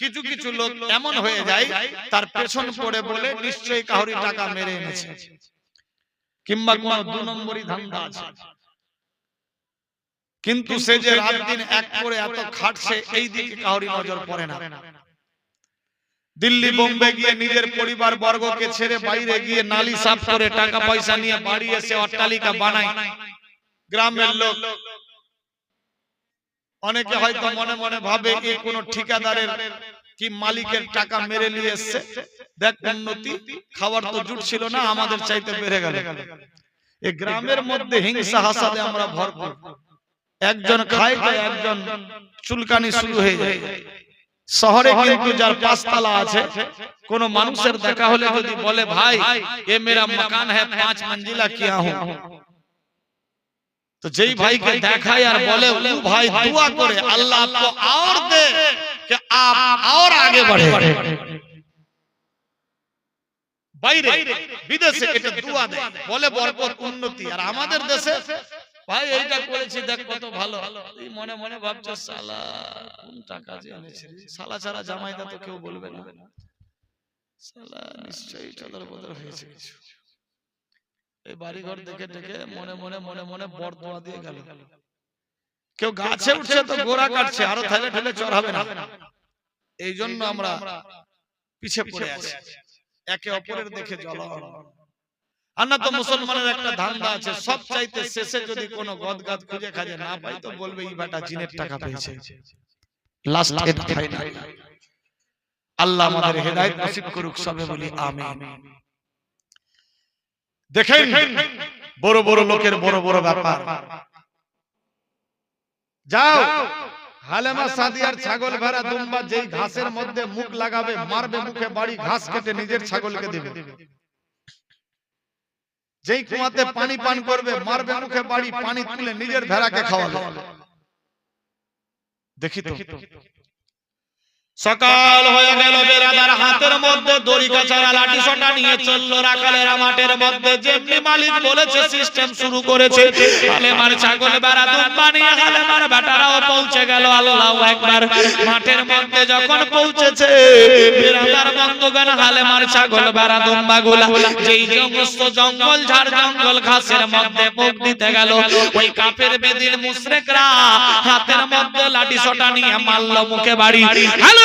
কিছু কিছু লোক এমন হয়ে যায় তার পেছন পড়ে বলে নিশ্চয়ই কাহরি টাকা মেরে এনেছে। কিংবা কোন দু নম্বরই ধান্দা আছে। কিন্তু সে যে রাত দিন এক করে এত খাটছে এই দিকে কাহরি নজর পড়ে না। দিল্লি বোম্বে গিয়ে নিজের পরিবার বর্গকে ছেড়ে বাইরে গিয়ে নালি সাফ করে টাকা পয়সা নিয়ে বাড়ি এসে অট্টালিকা বানায়। গ্রামের লোক। অনেকে হয়তো মনে মনে ভাবে এই কোন ঠিকাদারের কি মালিকের টাকা মেরে নিয়ে এসছে? দেখ উন্নতি খাবার তো জুট ছিল না আমাদের চাইতে বেড়ে গেল। এই গ্রামের মধ্যে হিংসা হাসাতে আমরা ভরপুর। একজন খাই তো একজন চুলকানি শুরু হয়ে যায়। শহরে কিন্তু যার পাঁচতলা আছে কোন মানুষের দেখা হলে যদি বলে ভাই এ মেরা মকান হ্যাঁ পাঁচ মঞ্জিলা কিয়া হুম তো যেই ভাইকে দেখায় আর বলে ভাই দোয়া করে আল্লাহ আর দে। आप और आगे बढ़े বাইরে বিদেশে এটা দুয়া দেয় বলে বরকত উন্নতি আর আমাদের দেশে ভাই এইটা করেছি দেখ কত ভালো এই মনে মনে ভাবছো সালা কোন টাকা যে এনেছে রে? সালা ছাড়া জামাইদা তো কেউ বলবে না সালা নিশ্চয়ই চদর বদর হয়েছে কিছু এই বাড়ি ঘর দেখে দেখে মনে মনে মনে মনে বর দোয়া দিয়ে গেল কেউ গাছে উঠছে তো গোড়া কাটছে আরো ঠেলে ঠেলে চড়াবে না এই জন্য আমরা পিছে পড়ে আছি। একে অপরের দেখে জল আর না তো মুসলমানের একটা ধান্দা আছে সব চাইতে শেষে যদি কোনো গদগাদ খুঁজে খাজে না পাই তো বলবে এই বেটা জিনের টাকা পেয়েছে। লাস্ট এড ফাইনাল আল্লাহ আমাদের হেদায়েত নসিব করুক সবে বলি আমিন। দেখেন বড় বড় লোকের বড় বড় ব্যাপার। যাও। হালেমা সাদিয়ার ছাগল ভেড়া দুম্বা যেই ঘাসের মধ্যে মুখ লাগাবে মারবে মুখে বাড়ি ঘাস কেটে নিজের ছাগলকে দেবে। যেই কুয়াতে পানি পান করবে মারবে মুখে বাড়ি পানি তুলে নিজের ভেড়াকে খাওয়াবে দেখি তো। সকাল হয়ে গেল বেরাদার হাতের মধ্যে দড়ি কাছাড়া লাঠি সোটা নিয়ে চলল রাখালের মাঠের মধ্যে। যেমনি মালিক বলেছে সিস্টেম শুরু করেছে। হালেমার ছাগল বেড়া নিয়ে হালেমার বেটারাও পৌঁছে গেল, আল্লাহ একবার। মাঠের মধ্যে যখন পৌঁছেছে হালেমার ছাগল বেড়া দুম্বা গুলা যেই সমস্ত জঙ্গল, ঝাড় জঙ্গল ঘাসের মধ্যে মুখ দিতে গেল, ওই কাপের বেদির মুশরিকরা হাতের মধ্যে লাঠি নিয়ে মারলো মুখে বাড়ি। হ্যালো!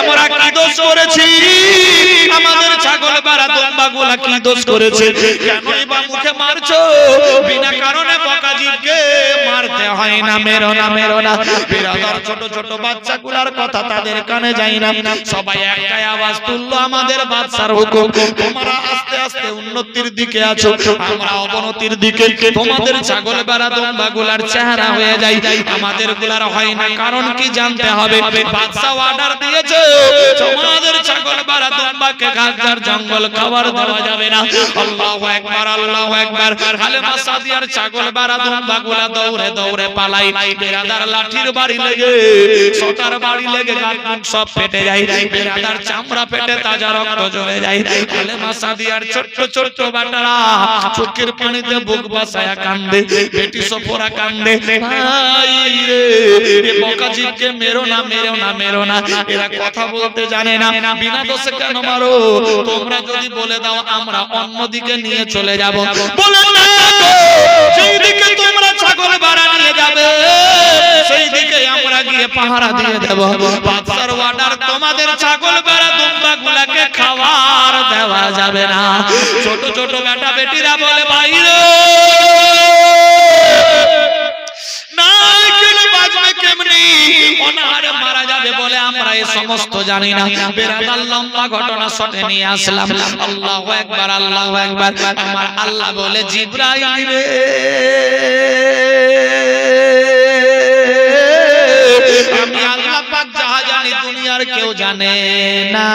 আমরা কি দোষ করেছি? আমাদের ছাগল কি দোষ করেছে? কেনই বা মুখে মারছো? বিনা কারণে মারতে হয় না, মেরো না মেরো না। বিরাদার ছোট ছোট বাচ্চাগুলার কথা তাদের কানে যায় না। সবাই একটাই আওয়াজ তুললো, আমাদের হুকুম, তোমরা আস্তে আস্তে উন্নতির দিকে আছো, আমরা অবনতির দিকে। তোমাদের ছাগল বেড়া দম্বা চেহারা হয়ে যায়। আমাদেরগুলার হয় না, কারণ কি জানতে হবে? বাদশা অর্ডার দিয়েছে তোমাদের ছাগল বেড়া দম্বাকে ঘাটার জঙ্গল খাবার দেওয়া যাবে না। আল্লাহু একবার আল্লাহু একবার হালেমা সাদিয়ার ছাগল বেড়া দম্বা গুলা দৌড়ে দৌড়ে পালাই। বেরাদার লাঠির বাড়ি লেগে সোটার বাড়ি লেগে গান সব ফেটে যায়। বেরাদার চামড়া ফেটে তাজা রক্ত জমে যায়। হালেমা সাদিয়ার ছোট্ট ছোট্ট বাটারা চোখের পানিতে বুক বাসায়া কান্দে, বেটি সফরা কান্দে, ভাই রে বকাজিকে মেরো না মেরো না মেরো না। এরা কথা বলতে জানে না। বিনা দোষে কেন মারো? তোমরা যদি বলে দাও আমরা অন্যদিকে নিয়ে চলে যাব। বলে না সেই দিকে তোমরা ছাগল বাড়া নিয়ে যাবে। সেই দিকে আমরা গিয়ে পাহারা দিয়ে দেব। বাদশার অর্ডার তোমাদের ছাগল বেড়া দুম্বা গুলাকে খাবার দেওয়া যাবে না। ছোট ছোট বেটা বেটিরা বলে বাইরে বলে আমরা এই সমস্ত জানি না। বেরাদার ঘটনা শটে নিয়ে আসলাম। আল্লাহ একবার আল্লাহ একবার আমার আল্লাহ বলে, জিব্রাইল কেউ জানে না।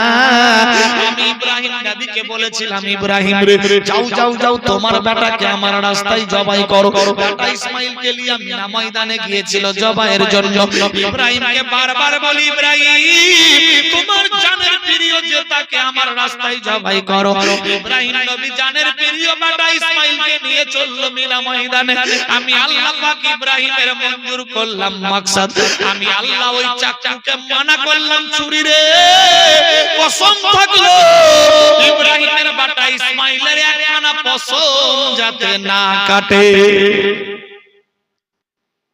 আমি ইব্রাহিমকে নবীকে বলেছিলাম, ইব্রাহিম রে, যাও যাও যাও, তোমার বেটাকে আমার রাস্তায় জবাই করো। বেটা ইসমাইলকে লিয়া মিনা ময়দানে গিয়েছিল জবাইয়ের জন্য। ইব্রাহিমকে বারবার বলি, ইব্রাহিম, তোমার জানের প্রিয় যে তাকে আমার রাস্তায় জবাই করো। ইব্রাহিম নবী জানের প্রিয় বেটা ইসমাইলকে নিয়ে চলল মিনা ময়দানে। আমি আল্লাহ পাক ইব্রাহিমের মঞ্জুর করলাম মাকসাদ। আমি আল্লাহ ওই চাকুকে মানা করলাম রে কসম থাকল। ইব্রাহিমের বাটা ইসমাইলের একখানা পশম যাতে না কাটে।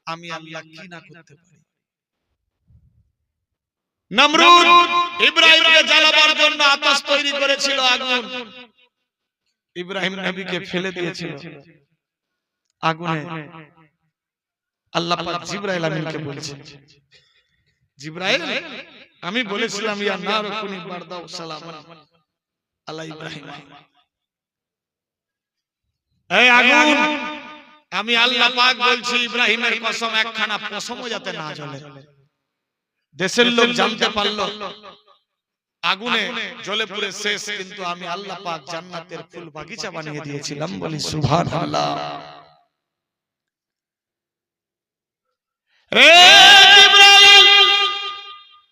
আমি আল্লাহ কি না করতে পারি। নমরুদ ইব্রাহিমকে জ্বালাবার জন্য আতশ তৈরি করেছিল আগুন। ইব্রাহিম নবীকে ফেলে দিয়েছিল আগুনে। আল্লাহ পাক জিবরাইল আমিনকে বলেছেন। জিবরাইল আমি বলেছিলাম ইয়া নার কুনি বারদাও সালামান আলা ইব্রাহিম এই আগুন আমি আল্লাহ পাক বলছি ইব্রাহিমের কসম একখানা পশমও যাতে না জ্বলে। দেশের লোক জানতে পারল আগুনে জ্বলে পুড়ে শেষ কিন্তু আমি আল্লাহ পাক জান্নাতের ফুল বাগিচা বানিয়ে দিয়েছিলাম বলি সুবহানাল্লাহ। জিবরাইল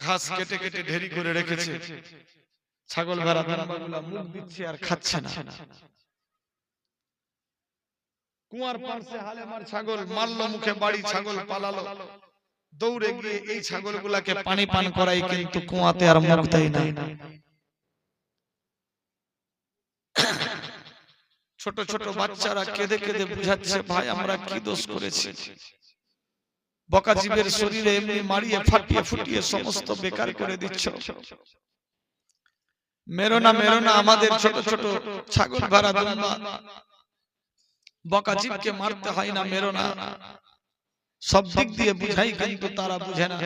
ঘাস কেটে কেটে ঢেরি করে রেখেছে। ছাগল ভেড়া দুম্বাগুলা মুখ দিচ্ছে আর খাচ্ছে না। কুয়ার পাশে হালেমার ছাগল মারলো, মুখে বাড়ি ছাগল পালালো। দৌড়ে গিয়ে এই ছাগলগুলাকে পানি পান করাই কিন্তু কুয়াতে আর মুখ দেয় না। ছোট ছোট বাচ্চারা কেঁদে কেঁদে বুঝাচ্ছে, ভাই, আমরা কি দোষ করেছি? বকাজীবের শরীরে এমনি মারিয়ে ফাটিয়ে ফুটিয়ে সমস্ত বেকার করে দিচ্ছ। মেরো না মেরো না আমাদের ছোট ছোট ছাগল ভাড়া দুম্বা। বকাজীবকে মারতে হয় না মেরো না। সব দিক দিয়ে বুঝাই কিন্তু তারা বুঝে না।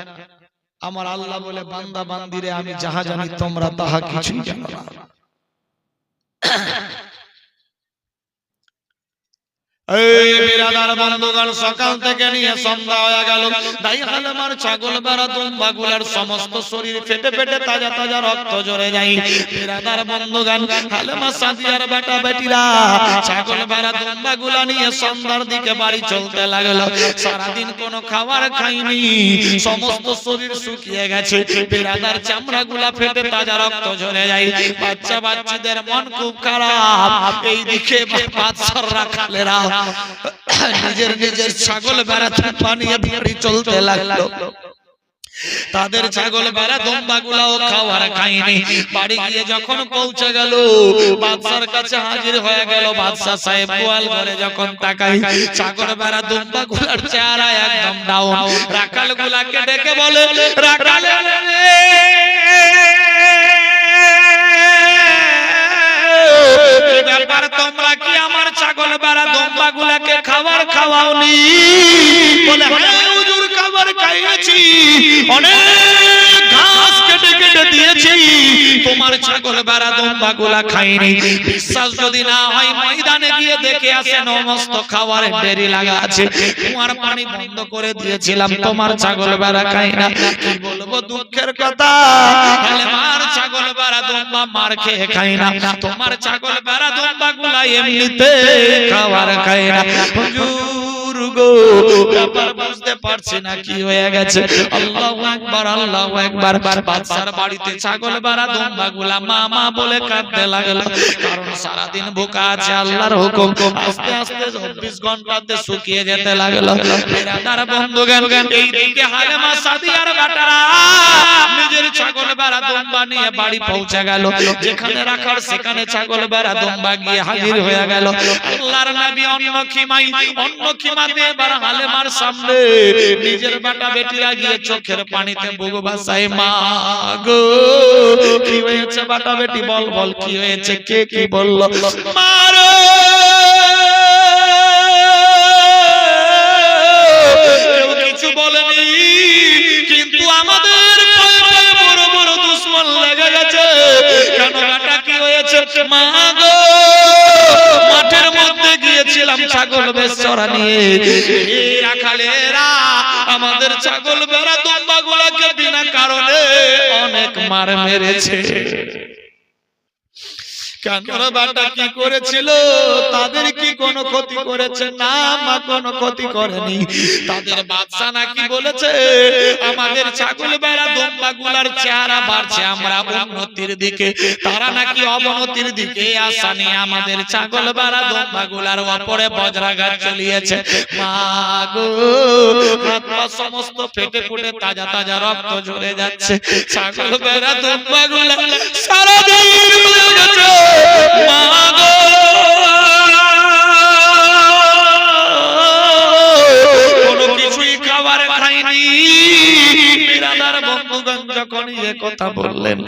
আমার আল্লাহ বলে বান্দা বান্দিরে আমি যাহা জানি তোমরা তাহা কিছুই জানো না। এই বিরাদার বন্ধুগণ সকাল থেকে নিয়ে সন্ধ্যা হয়ে গেল। তাই হালেমার ছাগল বেড়া দুম্বাগুলার সমস্ত শরীর ফেটে ফেটে তাজা তাজা রক্ত জড়ে যায়। বিরাদার বন্ধুগণ হালেমা সাদিয়ার বেটা বেটিরা ছাগল বেড়া দুম্বাগুলা নিয়ে সন্ধ্যার দিকে বাড়ি চলতে লাগল। সারাদিন কোনো খাবার খাইনি সমস্ত শরীর শুকিয়ে গেছে। বিরাদার চামড়াগুলা ফেটে তাজা রক্ত ঝরে যায়। বাচ্চা বাচ্চাদের মন খুব খারাপ। এই দিকে বাচ্চারা খালেরা নিজের নিজের ছাগল বেড়াতে পানিয়ে বাড়ি চলতে লাগল। তাদের ছাগল বেড়া দম্বা গুলাও খাওয়ার খাইনি বাড়ি গিয়ে যখন পৌঁছে গেল, বাদশার কাছে হাজির হয়ে গেল। বাদশা সাহেব গোয়াল ঘরে যখন তাকাই, ছাগল বেড়া দম্বা গুলার চেহারা একদম ডাউন রাখাল গুলাকে ডেকে বলে, রাখাল! ব্যাপার তোমরা কি আমার ছাগল বেড়া দম্বা গুলাকে খাবার খাওয়াওনি? বলে হ্যাঁ খাবার খাইয়েছি। অনেক ঘাস কেটে কেটে দিয়েছি। তোমার ছাগল বেড়া দম্বা গুলা খাইনি। বিশ্বাস যদি না হয় দেখে আসে সমস্ত খাবারের দেরি লাগা আছে। কুয়ার পানি বন্ধ করে দিয়েছিলাম তোমার ছাগল বেড়া খাই না। কি বলব দুঃখের কথা? তাহলে মার ছাগল বেড়া দুম্বা মার খেয়ে খাই না। তোমার ছাগল বেড়া দুম্বা গুলা এমনিতে খাবার খাই না। হুজুর গো। ব্যাপার বুঝতে পারছি না কি হয়ে গেছে। আল্লাহু আকবার আল্লাহু আকবার। বাদশার বাড়িতে ছাগল বেড়া দম্বা গুলা মা মা বলে কাঁদতে লাগল। কারণ সারাদিন বোকা আছে, আল্লাহর হুকুম। আস্তে আস্তে চব্বিশ ঘন্টাতে শুকিয়ে যেতে লাগল। বেরাদার বন্ধুগণ এইদিকে হালেমা সাদিয়ার বেটারা, নিজের বেড়া পৌঁছে গেল। যেখানে রাখার, সেখানে ছাগল বেড়া দম্বা গিয়ে হাজির হয়ে গেল। অন্য খিমাই অন্য খিমাতে এবার সামনে নিজের বেটা বেটিরা গিয়ে চোখের পানিতে বুগু ভাসায়, মা গো, কি হয়েছে বেটা বেটি? বল বল, কি হয়েছে? কে কি বলল? মারো কিছু বলেনি। বড় লেগে গেছে। কেন কাটা কি হয়েছে? মা গো, মাঠের মধ্যে গিয়েছিলাম ছাগল বেশ চড়া নিয়ে রাখালেরা আমাদের ছাগল বেড়া দম্বা বিনা কারণে অনেক মার মেরেছে। বাটা কি করেছিল? তাদের কি কোনো ক্ষতি করেছে? না মা কোনো ক্ষতি করেনি। তাদের বাদশা নাকি বলেছে আমাদের ছাগল বেড়া দম্বা গুলার চেহারা বাড়ছে আমরা উন্নতির দিকে। তারা নাকি অবনতির দিকে আসা নিয়ে আমাদের ছাগল বেড়া গুলার বজ্রাঘাত চলিয়েছে। মা গো সমস্ত ফেটে ফুটে তাজা তাজা রক্ত ঝরে যাচ্ছে। ছাগল বেড়া সারাদিন কোনো কিছুই খাবার খাইনি। বিরাদার বন্ধুগণ যখন এ কথা বললেন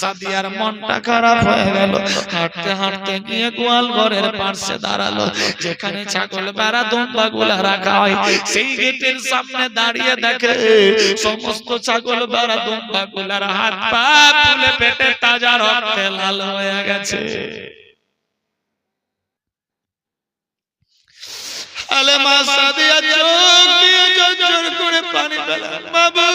সাদিয়ার মনটা খারাপ হয়ে গেল। হাঁটতে হাঁটতে গিয়ে গোয়াল ঘরের পাশে দাঁড়াল। যেখানে ছাগল বেড়া দম্বা গুলা রাখা হয় সেই গেটের সামনে দাঁড়িয়ে দেখে সমস্ত ছাগল বেড়া দম্বা গুলার হাত পা ফুলে পেটে তাজা রক্তে লাল হয়ে গেছে। সাদিয়া চোখ দিয়ে ঝরঝর করে পানি ফেলা। বাবু।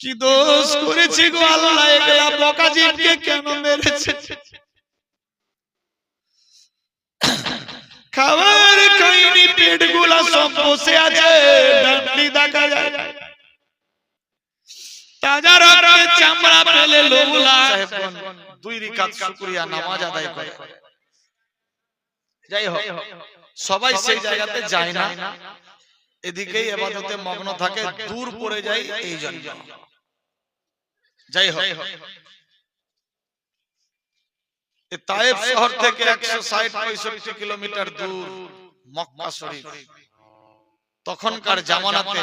কি দোষ করেছি গো আল্লাহ? একলা বকা জিপকে কেন মেরেছে? খাবার খাইনি পেটগুলা সব বসে আছে। ডান্ডি দেখা যায়। তাজা রক্তে চামড়া ফেলে লোগুলা দুই রিকাত শুকরিয়া নামাজ আদায় করে। যাই হোক সবাই সেই জায়গাতে যায় না। এদিকেই এবাদতে মগ্ন থাকে দূর পড়ে যায় এই জন্য। যাই হোক তায়েব শহর থেকে একশো ষাট পঁয়ষট্টি কিলোমিটার দূর মক্কা শরীফ। তখনকার জামানাতে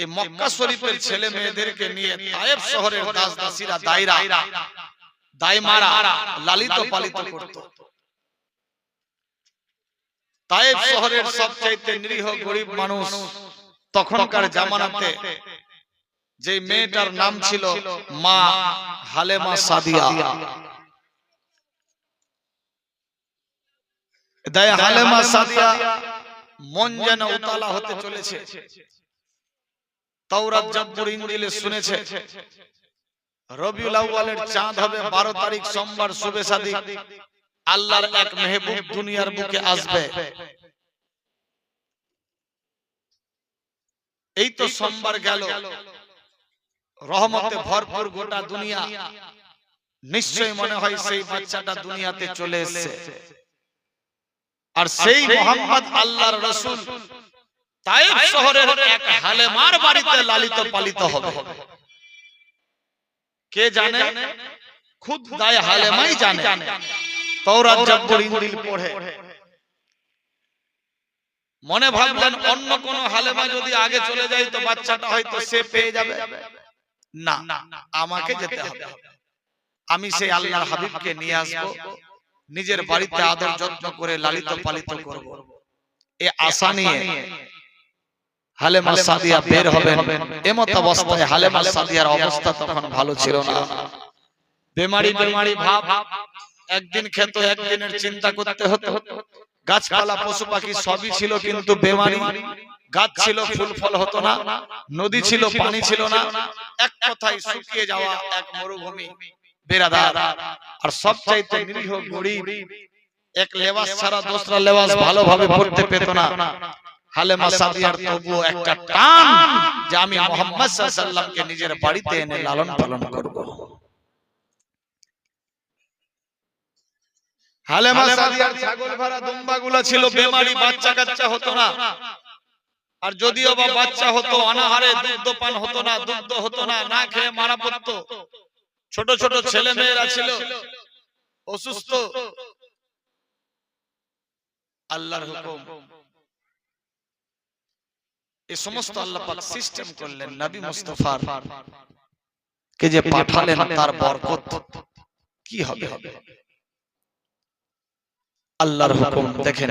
এই মক্কা শরীফের ছেলে মেয়েদেরকে নিয়ে তায়েব শহরের দাস দাসীরা দায়রা দায়মারা লালিত পালিত করত। তায়েব শহরের সবচাইতে নিরীহ গরিব মানুষ তখনকার জামানাতে যে মেয়েটার নাম ছিল মা হালেমা সাদিয়া। দায় হালেমা সাদিয়া মন যেন উতালা হতে চলেছে। তাওরাত জাব্বুর ইনজিলে শুনেছে। রবিউল আউয়ালের চাঁদ হবে 12 তারিখ সোমবার শুভে সাদিক। আল্লাহর এক মেহবুব দুনিয়ার বুকে আসবে। এই তো সোমবার গেল। রহমতে ভরপুর গোটা দুনিয়া। নিশ্চয় মনে হয় সেই বাচ্চাটা দুনিয়াতে চলে এসেছে। আর সেই মোহাম্মদ আল্লাহর রসুল। তায়েব শহরের এক হালেমার বাড়িতে লালিত পালিত হবে। কে জানে? খুদ দায় হালেমাই জানে। তওরাত জাব্বুর ইনজিল পড়ে। মনে ভাবলেন অন্য কোন হালেমা যদি আগে চলে যায় তো বাচ্চাটা হয়তো সে পেয়ে যাবে। না আমাকে যেতে হবে। আমি সেই আল্লাহর হাবিবকে নিয়ে আসব। নিজের বাড়িতে আদর যত্ন করে লালিত পালিত করব। এ আশা নিয়ে হালেমা সাদিয়া বের হবেন। এমত অবস্থায় হালেমা সাদিয়ার অবস্থা তখন ভালো ছিল না। বেমারি বেমারি ভাব একদিন খেত একদিনের চিন্তা করতে হতো। গাছপালা পশু পাখি সবই ছিল কিন্তু বেমারি। গাছ ছিল ফুল ফল হতো না। নদী ছিল পানি ছিল না। এক কথায় শুকিয়ে যাওয়া এক মরুভূমি। বেরাদার। আর সবচাইতে নিরীহ গরিব। এক লেবাস ছাড়া দোসরা লেবাস ভালোভাবে পড়তে পেত না। হালেমা সাদিয়ার তবুও একটা টান যে আমি মোহাম্মদ সাল্লাল্লাহু নিজের বাড়িতে এনে লালন পালন করব। হালেমা সাদিয়ার ছাগল ভরা দুম্বাগুলো ছিল বেমারি বাচ্চা কাচ্চা হতো না। আর যদিও বা বাচ্চা হতো অনাহারে হতো না দুগ্ধ হতো না না খেয়ে মারা পড়তো। ছোট ছোট ছেলে মেয়েরা ছিল। অসুস্থ। আল্লাহর হুকুম। এই সমস্ত আল্লাহ পাক সিস্টেম করলেন নবী মুস্তাফার। কে যে পাঠালেন তার বরকত কি হবে? আল্লাহর হুকুম দেখেন।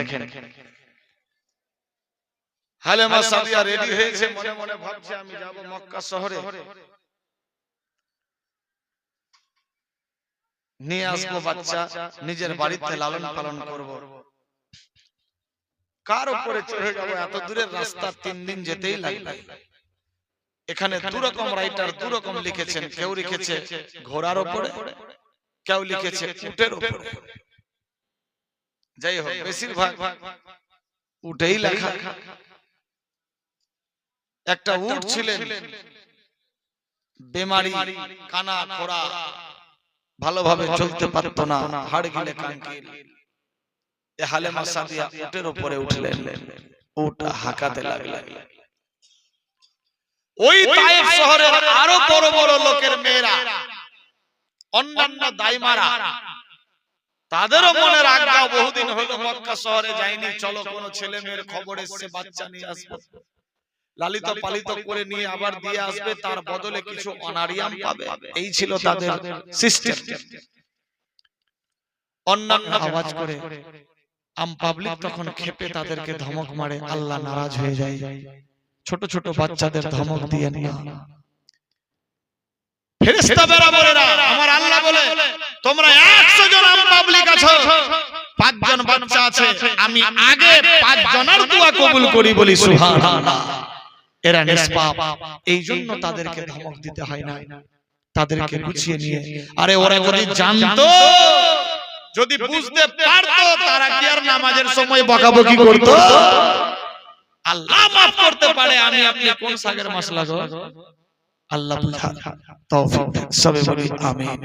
হালেমা সাদিয়া রেডি হয়েছে মনে মনে ভাবছে আমি যাব মক্কা শহরে। নিয়ে আসব বাচ্চা নিজের বাড়িতে লালন পালন করব। কার উপরে চড়ে যাব এত দূরের রাস্তা তিন দিন যেতেই লাগবে। এখানে দু রকম রাইটার দু রকম লিখেছেন কেউ লিখেছে ঘোড়ার উপরে কেউ লিখেছে উটের উপরে যাই হোক বেশিরভাগ উটেই লেখা। একটা উট ছিলেন বেমারি কানা খোড়া। ভালোভাবে চলতে পারতো না হাড় গিলে কানকিল এ হালেমা সাদিয়া উটের উপরে উঠলেন। উট হাঁকাতে লাগলেন। ওই তায়েফ শহরের আরও বড় বড় লোকের মেয়েরা। অন্যান্য দাইমারা। তাদেরও মনের আজ্ঞা বহুদিন হলো মক্কা শহরে যায়নি। চলো কোন ছেলে মেয়ের খবর এসছে বাচ্চা নিয়ে আসবে। লালিত পালিত করে নিয়ে আবার দিয়ে আসবে। তার বদলে কিছু অনারিয়াম পাবে। এই ছিল তাদের সিস্টেম অন্যান্য আওয়াজ করে আম পাবলিক তখন খেপে তাদেরকে ধমক মারে আল্লাহ নারাজ হয়ে যায়। ছোট ছোট বাচ্চাদের ধমক দিয়ে না ফেরেশতা বরাবরেরা আমার আল্লাহ বলে তোমরা 100 জন আম পাবলিক আছো। পাঁচজন বাচ্চা আছে আমি আগে পাঁচ জনের দোয়া কবুল করি বলি সুবহানাল্লাহ। এরা নিষ্পাপ। এই জন্য তাদেরকে ধমক দিতে হয় না। তাদেরকে গুছিয়ে নিয়ে। আরে ওরা যদি জানতো যদি বুঝতে পারতো তারা কি আর নামাজের সময় বকাবকি করতো? আল্লাহ মাফ করতে পারে আমি আপনি কোন সাগের মশলা গো? আল্লাহ বুঝা তৌফিক সবে বলি আমিন।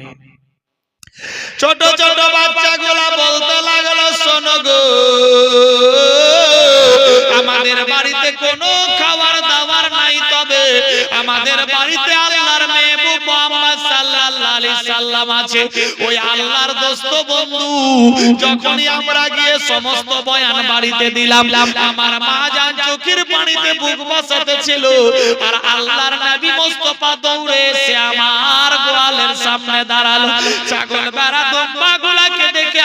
ছোট ছোট বাচ্চাগুলা বলতে লাগল শোনো গো। আমাদের বাড়িতে কোনো খাবার দাবার নাই তবে আমাদের বাড়িতে আল্লাহর ওই আল্লাহর দোস্ত বন্ধু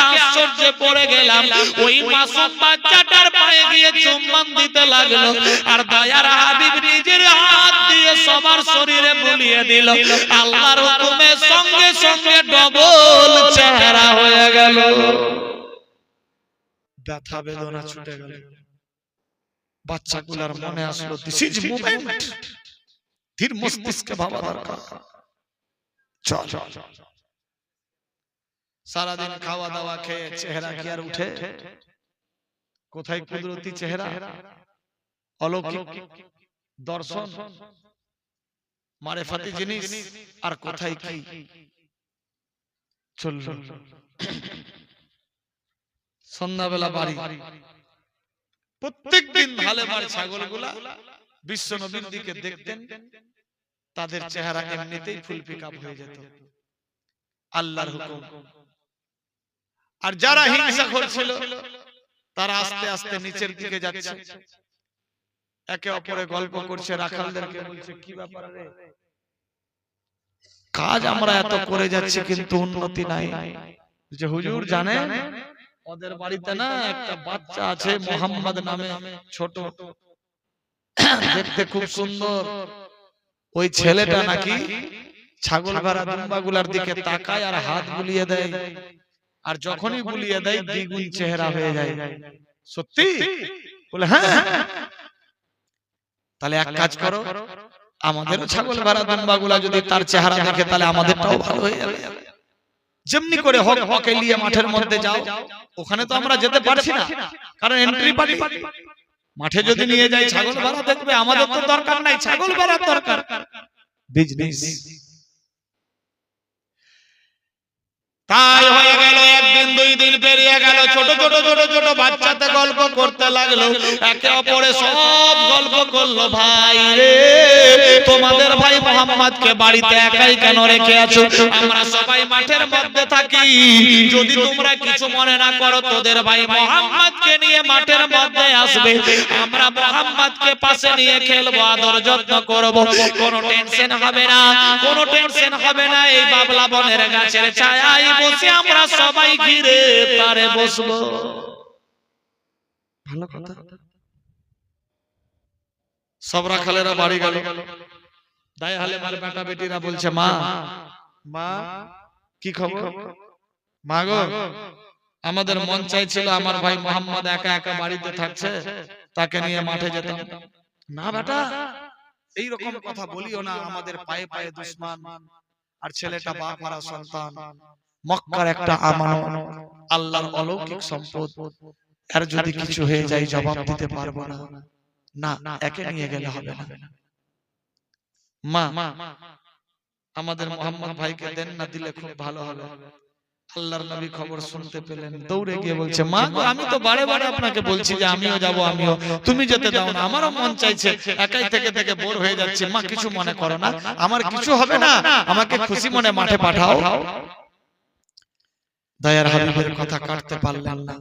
আশ্চর্যে পড়ে গেলাম। ওই মাসুম বাচ্চাটার পায়ে গিয়ে চুম্বন দিতে লাগল। আর দয়ার হাবিব নিজের সবার শরীরে বুলিয়ে দিল। আল্লাহর হুকুমে সঙ্গে সঙ্গে ডবল চেহারা হয়ে গেল। ব্যথা বেদনা ছুটে গেল। বাচ্চাগুলার মনে আসলো দিস ইজ মুভমেন্ট ধীর মস্তিষ্কে ভাবা দরকার। চল। সারাদিন খাওয়া দাওয়া খেয়ে চেহারা কি আর উঠে? কোথায় কুদরতি চেহারা? অলৌকিক দর্শন। মারেফাতি জিনিস আর কোথায় কি? চলল। সন্ধ্যাবেলা বাড়ি। প্রত্যেক দিন ভালে মার ছাগলগুলা বিশ্ব নবীর দিকে দেখতেন তাদের চেহারা এমনিতেই ফুল পিক হয়ে যেত। আল্লাহর হুকুম। আর যারা হিংসা করছিল তারা আস্তে আস্তে নিচের দিকে যাচ্ছে। একে অপরে গল্প করছে রাখালদেরকে বলছে কি ব্যাপার রে? কাজ আমরা এত করে যাচ্ছি কিন্তু উন্নতি নাই। যে হুজুর জানেন? ওদের বাড়িতে না একটা বাচ্চা আছে মোহাম্মদ নামে ছোট। দেখতে খুব সুন্দর। ওই ছেলেটা নাকি ছাগল ভরা দুম্বাগুলার দিকে তাকায় আর হাত বুলিয়ে দেয়। আর যখনই বুলিয়ে দেয় দ্বিগুণ চেহারা হয়ে যায়। সত্যি? বলে হ্যাঁ। তাহলে এক কাজ করো আমাদেরও ছাগল ভরা দুম্বাগুলা যদি তার চেহারা দেখে তাহলে আমাদেরটাও ভালো হয়ে যাবে। যেমনি করে হক হকে নিয়ে মাঠের মধ্যে যাও ওখানে তো আমরা যেতে পারছি না। কারণ এন্ট্রি পারি মাঠে যদি নিয়ে যাই ছাগল ভাড়া দেখবে আমাদের তো দরকার নাই ছাগল ভাড়া দরকার। বিজনেস তাই হয়ে গেল, একদিন, দুই দিন পেরিয়ে গেল, ছোট ছোট ছোট ছোট বাচ্চাতে গল্প করতে লাগল। একে অপরে সব গল্প করল, ভাই রে, তোমাদের ভাই মোহাম্মদকে বাড়িতে একাই কেন রেখে আছো? আমরা সবাই মাঠের মধ্যে থাকি। যদি তোমরা কিছু মনে না করো, তোদের ভাই মোহাম্মদকে নিয়ে মাঠের মধ্যে আসবে। আমরা মোহাম্মদকে পাশে নিয়ে খেলব, আদর যত্ন করব। কোনো টেনশন হবে না, কোনো টেনশন হবে না, এই বাবলা বনের গাছের ছায়ায় বসে আমরা সবাই ঘিরে তারে বসবো। ভালো কথা। সবরা খালেরা বাড়ি গেল। দায় হালে মার বেটা বেটিরা বলছে মা মা কি খবর? মা গো আমাদের মন চাইছিল আমার ভাই মোহাম্মদ একা একা বাড়িতে থাকছে তাকে নিয়ে মাঠে যেতাম। না বেটা এই রকম কথা বলিও না আমাদের পায়ে পায়ে দুশ্মন। আর ছেলেটা বাপ হারা সন্তান। মক্কার একটা আমানত। আল্লাহর অলৌকিক সম্পদ। আর যদি কিছু হয়ে যায় জবাব দিতে পারব না। না। একে নিয়ে গেলে হবে না। মা আমাদের মোহাম্মদ ভাইকে দেন না দিলে খুব ভালো হবে। আল্লাহর নবী খবর শুনতে পেলেন। দৌড়ে গিয়ে বলছে মা আমি তো বারে বারে আপনাকে বলছি যে আমিও যাব আমিও। তুমি যেতে দাও না আমারও মন চাইছে একাই থেকে থেকে বোর হয়ে যাচ্ছে। মা কিছু মনে করো না। আমার কিছু হবে না। আমাকে খুশি মনে মাঠে পাঠাও। দয়ার হাবিবের কথা কাটতে পারলেন না।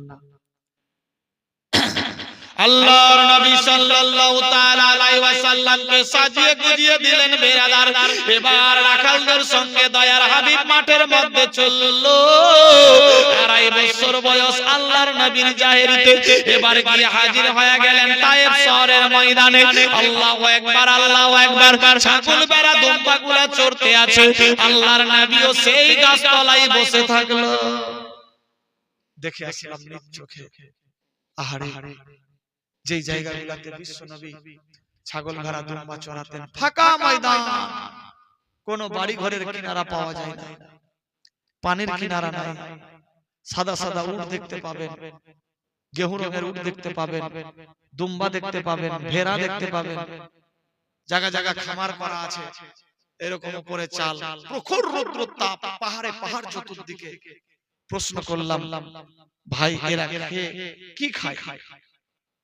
আল্লাহর নবী সাল্লাল্লাহু তাআলা আলাইহি ওয়াসাল্লামকে সাজিয়ে গুজিয়ে দিলেন বেরাদার। এবার রাখালদের সঙ্গে দয়ার হাবিব মাঠের মধ্যে চলল। আড়াই বছর বয়স আল্লাহর নবীর জাহেরিতে। এবার গিয়ে হাজির হয়ে গেলেন তায়েব শহরের ময়দানে। আল্লাহু আকবার আল্লাহু আকবার ছাগল বেড়া চড়তে আছে। আল্লাহর নবীও সেই গাছতলায় বসে থাকল। দেখে আসলাম চোখে। আহারে। যেই জায়গাগুলোতে বিশ্ব নবী ছাগল ভেড়া দুম্বা চড়াতেন ফাঁকা ময়দান। কোন বাড়ি ঘরের কিনারা পাওয়া যায় না। পানির কিনারা নাই। সাদা সাদা উট দেখতে পাবেন। গেহু রঙের উট দেখতে পাবেন। দুম্বা দেখতে পাবেন। ভেড়া দেখতে পাবেন। জায়গা জায়গা খামার করা আছে। এরকম উপরে চাল। প্রখর রৌদ্র তাপ পাহাড়ে পাহাড় চতুর্দিকে প্রশ্ন করলাম ভাই এরা খেয়ে কি খায়?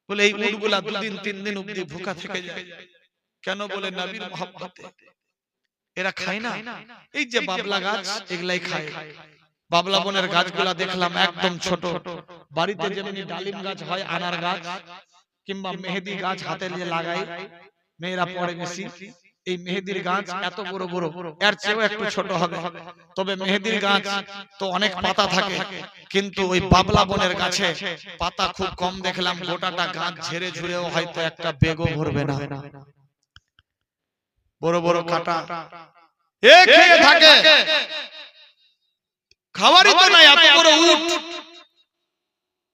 বলে এই উটগুলা দুদিন তিন দিন অব্দি ভুকা থেকে যায়। কেন বলে নবীর মহব্বতে? এরা খায় না। এই যে বাবলা গাছ এগুলাই খায়। বাবলা বনের গাছগুলা দেখলাম একদম ছোট। বাড়িতে যেমনি ডালিম গাছ হয় আনার গাছ কিংবা মেহেদি গাছ হাতে নিয়ে লাগাই মেয়েরা পড়ে বেশি এই মেহেদির গাছ এত বড় বড় এর চেয়েও একটু ছোট হবে। তবে মেহেদির গাছ তো অনেক পাতা থাকে। কিন্তু ওই বাবলা বনের গাছে পাতা খুব কম দেখলাম গোটাটা গাছ ঝেড়ে ঝুড়েও হয়তো একটা বেগও ভরবে না। বড় বড় কাটা। এ খেয়ে থাকে। খাওয়ারই তো নাই এত বড় উট।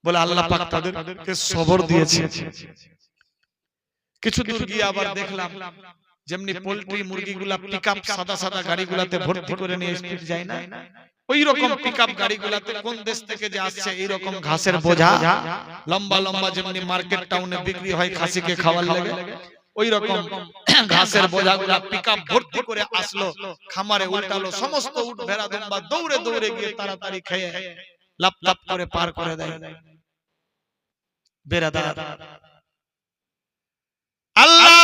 বলে আল্লাহ পাক তাদেরকে সবর দিয়েছে। কিছু দূর গিয়ে আবার দেখলাম। যেমনি পোল্ট্রি মুরগিগুলা পিকআপ সাদা সাদা গাড়িগুলাতে ভর্তি করে নিয়ে স্পিড যায় না? ওই রকম পিকআপ গাড়িগুলাতে কোন দেশ থেকে যে আসছে এই রকম ঘাসের বোঝা? লম্বা লম্বা যেমনি মার্কেট টাউনে বিক্রি হয় খাসিকে খাওয়ার লাগে। ওই রকম ঘাসের বোঝাগুলা পিকআপ ভর্তি করে আসলো। খামারে উল্টালো সমস্ত উট ভেড়া দুম্বা দৌড়ে দৌড়ে গিয়ে তাড়াতাড়ি খেয়ে লাপ লাপ করে পার করে দেয়। বেরাদার আল্লাহর নবী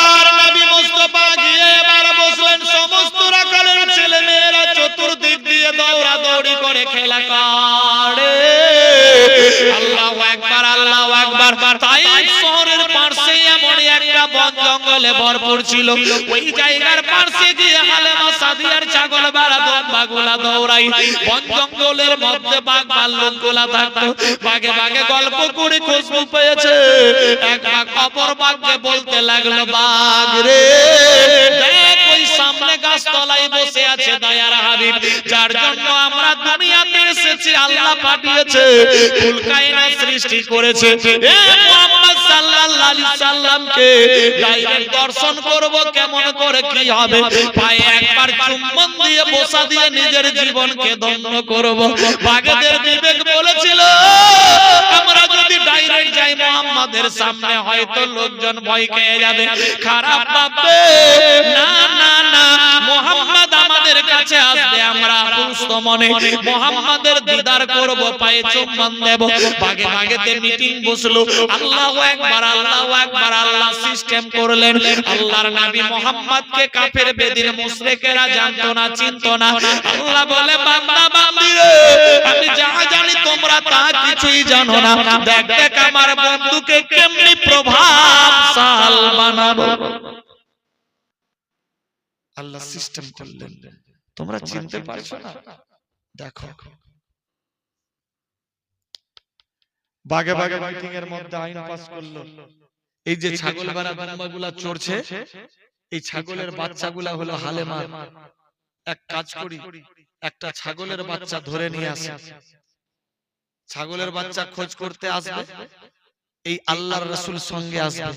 মুস্তাফা গিয়ে এবার বসলেন, সমস্ত রাখালের ছেলে মেয়েরা চতুর্দিক দিয়ে দৌড়া দৌড়ি করে খেলা করে আল্লাহু আকবার আল্লাহু আকবার। তাই শহরের বন জঙ্গলে ভরপুর ছিল। ওই জায়গার পাশে গিয়ে হালেমা সাদিয়ার ছাগল বাড়া বাগুলা দৌড়াই। বন জঙ্গলের মধ্যে বাঘ ভাল্লুকগুলা থাকতো। বাগে বাগে গল্প করে খুশবু পেয়েছে। এক বাঘ অপর বাঘকে বলতে লাগল, বাঘ রে সামনে গাছ তলায় বসে আছে দয়ার হাবিব। যার জন্য আমরা এসেছি আল্লাহ পাঠিয়েছে, কুল কায়নাত সৃষ্টি করেছে। এ মুহাম্মদ সাল্লাল্লাহু আলাইহি সাল্লামকে ডাইরেক্ট দর্শন করব, কেমন করে কি হবে? পায়ে একবার চুম্বন দিয়ে বসা দিয়ে নিজের জীবনকে ধন্য করব। বাঘেদের বিবেক বলেছিল, আমরা যদি ডাইরেক্ট যাই, মোহাম্মদের সামনে হয়তো লোকজন ভয় খেয়ে যাবে। খারাপ ভাববে। না না না, মোহাম্মদ আমাদের কাছে আসবে, আমরা সুস্থ মনে। মোহাম্মদের দিদার করব, পায়ে চুম্বন দেব। ভাগে ভাগেতে মিটিং বসল। আল্লাহু একবার আল্লাহু একবার আল্লাহ সিস্টেম করলেন। আল্লাহর নবী মোহাম্মদকে কাফের বেদিন মুশরিকেরা জানতো না, চিনতো না। আল্লাহ বলে, বান্দা বান্দিরে আমি যা জানি তোমরা তা কিছুই জানো না। দেখ দেখ আমার বন্ধুকে কেমনি প্রভাবশাল বানাবো। আল্লাহ সিস্টেম করলেন। তোমরা চিনতে পারছ না? দেখো বাগে বাগে মিটিং এর মধ্যে আইন পাস করল। এই যে ছাগল বাড়া বাম্বাগুলা চড়ছে এই ছাগলের বাচ্চাগুলা হলো হালেমার এক কাজ করি একটা ছাগলের বাচ্চা ধরে নিয়ে আসে। ছাগলের বাচ্চা খোঁজ করতে আসবে এই আল্লাহর রসুল সঙ্গে আসবে।